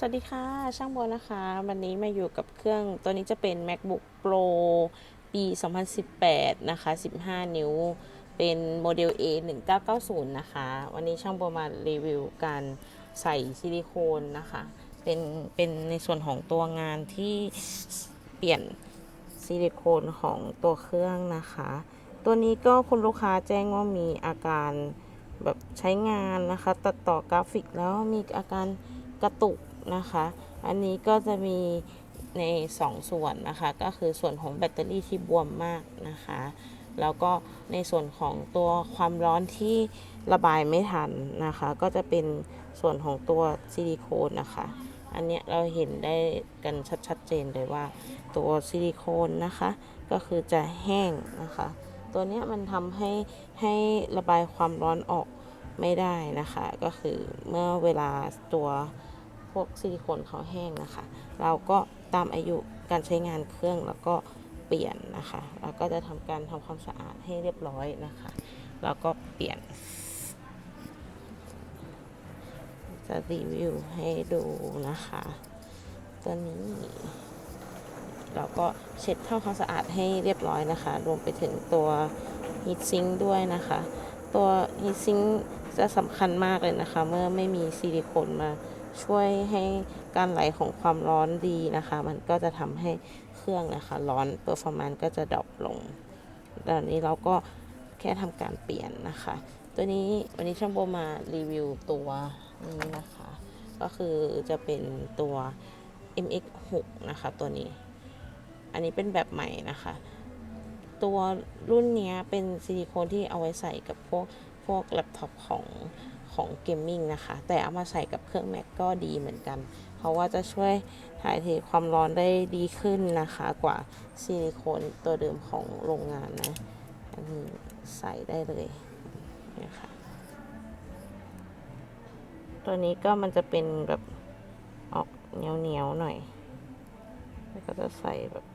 สวัสดีค่ะ ช่างโบนะคะ วันนี้มาอยู่กับเครื่องตัวนี้จะเป็น MacBook Pro ปี 2018 นะคะ 15 นิ้ว เป็นโมเดล A 1990 นะคะ วันนี้ช่างโบมารีวิวการใส่ซิลิโคนนะคะ เป็นเป็นในส่วนของตัวงานที่เปลี่ยนซิลิโคนของตัวเครื่องนะคะ ตัวนี้ก็คุณลูกค้าแจ้งว่ามีอาการแบบใช้งานนะคะ ตัดต่อกราฟิกแล้วมีอาการกระตุก นะคะ อันนี้ก็จะมีใน 2 ส่วนนะคะ ก็คือส่วนของแบตเตอรี่ที่บวมมากนะคะ แล้วก็ในส่วนของตัวความร้อนที่ระบายไม่ทันนะคะ ก็จะเป็นส่วนของตัวซิลิโคนนะคะ อันนี้เราเห็นได้กันชัดๆเจนเลยว่า ตัวซิลิโคนนะคะ ก็คือจะแห้งนะคะ ตัวนี้มันทำให้ให้ระบายความร้อนออกไม่ได้นะคะ ก็คือเมื่อเวลาตัว วกซิลิโคนเขาแห้งนะคะ เราก็ตามอายุการใช้งานเครื่องแล้วก็เปลี่ยนนะคะแล้วก็จะทำการทำความสะอาดให้เรียบร้อยนะคะ แล้วก็เปลี่ยน จะรีวิวให้ดูนะคะ ตัวนี้เราก็เช็ดทำความสะอาดให้เรียบร้อยนะคะ รวมไปถึงตัวฮีทซิงด้วยนะคะ ตัวฮีทซิงจะสำคัญมากเลยนะคะ เมื่อไม่มีซิลิโคนมา ช่วยให้การไหลของความร้อนดีนะคะ มันก็จะทำให้เครื่องนะคะ ร้อนเปอร์ฟอร์แมนซ์ก็จะดรอปลงตอนนี้เราก็แค่ทำการเปลี่ยนนะคะ ตัวนี้วันนี้ช่างโบมารีวิวตัวนี้นะคะ ก็คือจะเป็นตัว MX6 นะคะตัวนี้ อันนี้เป็นแบบใหม่นะคะ ตัวรุ่นนี้เป็นซิลิโคนที่เอาไว้ใส่กับพวกพวกแล็ปท็อปของ ของเกมมิ่งนะคะ แต่เอามาใส่กับเครื่อง Mac ก็ดีเหมือนกัน เพราะว่าจะช่วยถ่ายเทความร้อนได้ดีขึ้นนะคะ กว่าซิลิโคนตัวเดิมของโรงงานนะ อันนี้ใส่ได้เลยนะคะตัวนี้ก็มันจะเป็นแบบออกเหนียวๆหน่อย แล้วก็จะใส่แบบ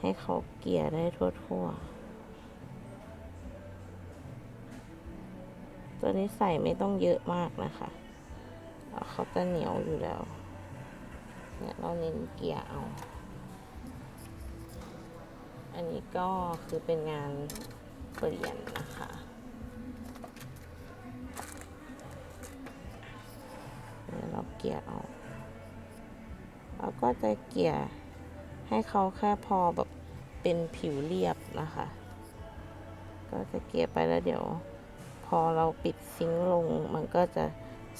ให้เขาเกลี่ยได้ทั่วๆ ตัวนี้ใส่ไม่ต้องเยอะมากนะคะเเขาจะเหนียวอยู่แล้ว เนี่ยเราเน้นเกลี่ยเอา อันนี้ก็คือเป็นงานเปลี่ยนนะคะเดี๋ยวเราเกลี่ยเอาแล้วก็จะเกลี่ยให้เขาแค่พอแบบเป็นผิวเรียบนะคะ ก็จะเกลี่ยไปแล้วเดี๋ยว อเราปิดซิงลงมันก็จะ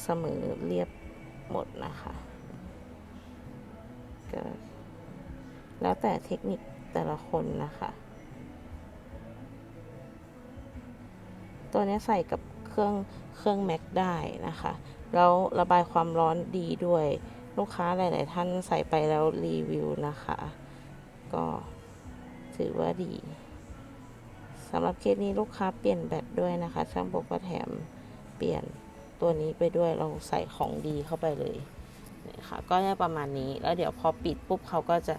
เสมอเรียบหมดนะคะก็แล้วแต่เทคนิคแต่ละคนนะคะ ตัวนี้ใส่กับเครื่องเครื่อง Mac ได้นะคะ แล้วระบายความร้อนดีด้วยลูกค้าหลาย ๆ ท่านใส่ไปแล้วรีวิวนะคะ ก็ถือว่าดี สำหรับเคสนี้ลูกค้าเปลี่ยนแบตด้วยนะคะ ช่างบอกว่าแถมเปลี่ยนตัวนี้ไปด้วยเราใส่ของดีเข้าไปเลยนะคะก็จะประมาณนี้แล้วเดี๋ยวพอปิดปุ๊บเขาก็จะ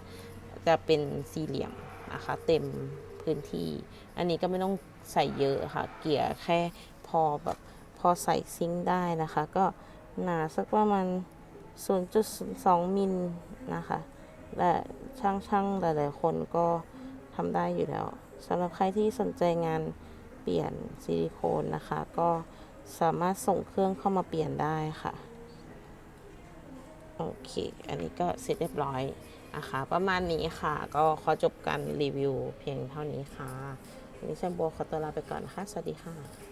จะเป็นสี่เหลี่ยมนะคะเต็มพื้นที่ อันนี้ก็ไม่ต้องใส่เยอะค่ะ เกลี่ยแค่พอแบบพอใส่ซิงค์ได้นะคะ ก็หนาสักประมาณ0.2มิลนะคะและช่างๆหลายๆคนก็ทำได้อยู่แล้ว สำหรับใครที่สนใจงานเปลี่ยนซิลิโคนนะคะ ก็สามารถส่งเครื่องเข้ามาเปลี่ยนได้ค่ะโอเค อันนี้ก็เสร็จเรียบร้อยนะคะประมาณนี้ค่ะ ก็ขอจบการรีวิวเพียงเท่านี้ค่ะวันนี้แชมโบขอตัวลาไปก่อนนะคะสวัสดีค่ะ